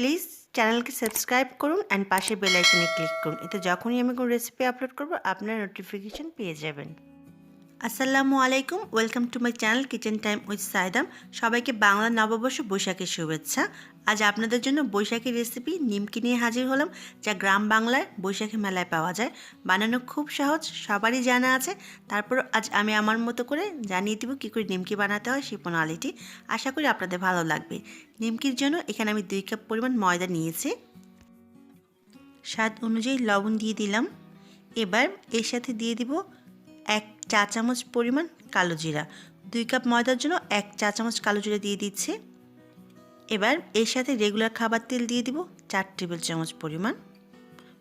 Please চ্যানেলকে subscribe করুন and পাশে বেল আইকনে ক্লিক করুন। এতে যখনই আমি কোনো রেসিপি আপলোড করব, আপনার নোটিফিকেশান পেয়ে যাবেন। আসসালামু আলাইকুম, welcome to my channel kitchen time with Saidam. সবাইকে বাংলা নববর্ষ বৈশাখের শুভেচ্ছা। আজ আপনাদের জন্য বৈশাখী রেসিপি নিমকি নিয়ে হাজির হলাম, যা গ্রাম বাংলায় বৈশাখী মেলায় পাওয়া যায়। বানানো খুব সহজ, সবারই জানা আছে। তারপর আজ আমি আমার মতো করে জানিয়ে দিব কী করে নিমকি বানাতে হয় সেই প্রণালীটি। আশা করি আপনাদের ভালো লাগবে। নিমকির জন্য এখানে আমি দুই কাপ পরিমাণ ময়দা নিয়েছি। স্বাদ অনুযায়ী লবণ দিয়ে দিলাম। এবার এর সাথে দিয়ে দিব এক চা চামচ পরিমাণ কালো জিরা। দুই কাপ ময়দার জন্য এক চা চামচ কালো জিরা দিয়ে দিচ্ছি। এবার এর সাথে রেগুলার খাবার তেল দিয়ে দিব চার টেবিল চামচ পরিমাণ।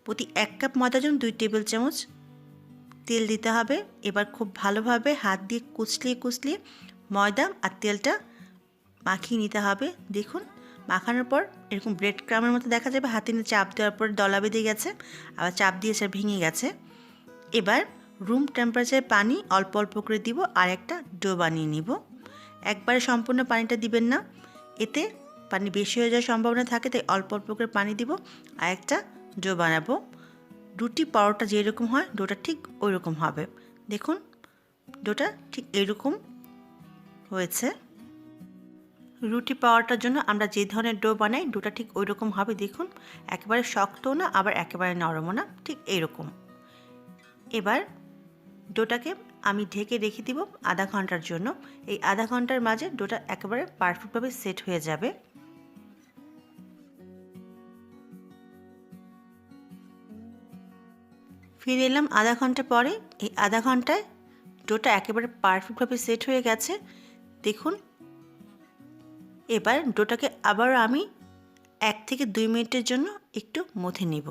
প্রতি এক কাপ ময়দার জন্য দুই টেবিল চামচ তেল দিতে হবে। এবার খুব ভালোভাবে হাত দিয়ে কুচলিয়ে কুচলিয়ে ময়দা আর তেলটা মাখিয়ে নিতে হবে। দেখুন, মাখানোর পর এরকম ব্রেড ক্রামের মতো দেখা যাবে হাতে নিয়ে চাপ দেওয়ার পর দলা বেঁধে গেছে, আবার চাপ দিয়েছে ভেঙে গেছে। এবার রুম টেম্পারেচারে পানি অল্প অল্প করে দিব আর একটা ডো বানিয়ে নিব। একবারে সম্পূর্ণ পানিটা দিবেন না। এতে পানি বেশি হয়ে যাওয়ার সম্ভাবনা থাকে, তাই অল্প অল্প করে পানি দিব আর একটা ডো বানাবো। রুটি পরোটা যেরকম হয় ডোটা ঠিক ওই রকম হবে। দেখুন ডোটা ঠিক এরকম হয়েছে। রুটি পাওয়াটার জন্য আমরা যে ধরনের ডো বানাই ডোটা ঠিক ওই রকম হবে, দেখুন। একেবারে শক্তও না, আবার একেবারে নরমও না, ঠিক এইরকম এবার ডোটাকে আমি ঢেকে রেখে দিব আধা ঘণ্টার জন্য। এই আধা ঘণ্টার মাঝে ডোটা একেবারে পারফেক্টভাবে সেট হয়ে যাবে। ফিরে এলাম আধা ঘণ্টা পরে। এই আধা ঘন্টায় ডোটা একেবারে পারফেক্টভাবে সেট হয়ে গেছে। দেখুন, এবার ডোটাকে আবার আমি এক থেকে দুই মিনিটের জন্য একটু মথে নিব।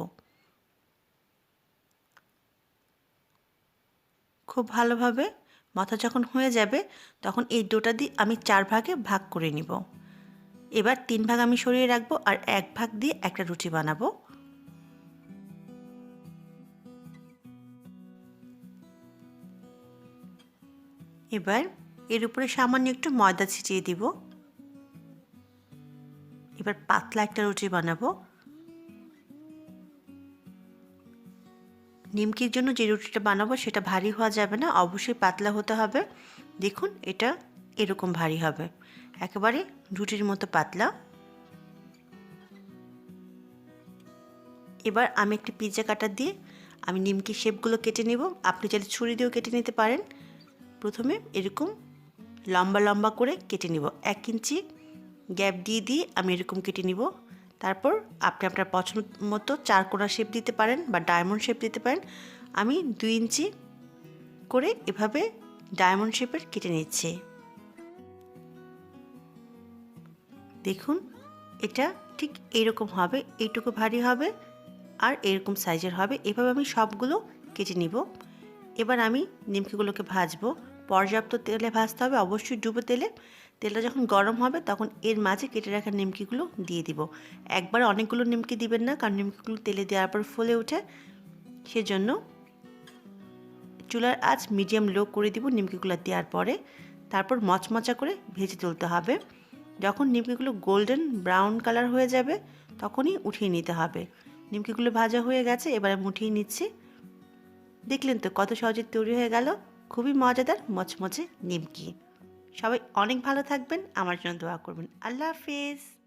খুব ভালোভাবে মাথা যখন হয়ে যাবে, তখন এই ডোটা দিয়ে আমি চার ভাগে ভাগ করে নিব। এবার তিন ভাগ আমি সরিয়ে রাখব আর এক ভাগ দিয়ে একটা রুটি বানাবো। এবার এর উপরে সামান্য একটু ময়দা ছিটিয়ে দিব। এবার পাতলা একটা রুটি বানাবো। নিমকির জন্য যে রুটিটা বানাবো সেটা ভারী হওয়া যাবে না, অবশ্যই পাতলা হতে হবে। দেখুন, এটা এরকম ভারী হবে। একেবারে রুটির মতো পাতলা। এবার আমি একটি পিৎজা কাটার দিয়ে আমি নিমকি শেপগুলো কেটে নেব। আপনি চাইলে ছুরি দিয়েও কেটে নিতে পারেন। প্রথমে এরকম লম্বা লম্বা করে কেটে নিব। এক ইঞ্চি গ্যাপ দিয়ে দিয়ে আমি এরকম কেটে নিব। তারপর আপনি আপনার পছন্দ মতো চারকোনা শেপ দিতে পারেন বা ডায়মন্ড শেপ দিতে পারেন। আমি দুই ইঞ্চি করে এভাবে ডায়মন্ড শেপের কেটে নিচ্ছি। দেখুন, এটা ঠিক এইরকম হবে, এইটুকু ভারী হবে আর এরকম সাইজের হবে। এভাবে আমি সবগুলো কেটে নিব। এবার আমি নিমকিগুলোকে ভাজবো। পর্যাপ্ত তেলে ভাজতে হবে, অবশ্যই ডুবো তেলে। তেলটা যখন গরম হবে, তখন এর মাঝে কেটে রাখা নিমকিগুলো দিয়ে দিব। একবার অনেকগুলো নিমকি দিবেন না, কারণ নিমকিগুলো তেলে দেওয়ার পর ফুলে ওঠে। সেজন্য চুলার আঁচ মিডিয়াম লো করে দিব নিমকিগুলো দেওয়ার পরে। তারপর মচমচা করে ভেজে তুলতে হবে। যখন নিমকিগুলো গোল্ডেন ব্রাউন কালার হয়ে যাবে, তখনই উঠিয়ে নিতে হবে। নিমকিগুলো ভাজা হয়ে গেছে, এবারে মুঠিয়ে নিচ্ছি। দেখলেন তো কত সহজে তৈরি হয়ে গেল। খুবই মজাদার মচমচে নিমকি। সবাই অনেক ভালো থাকবেন আমার জন্য দোয়া করবেন। আল্লাহ হাফিজ।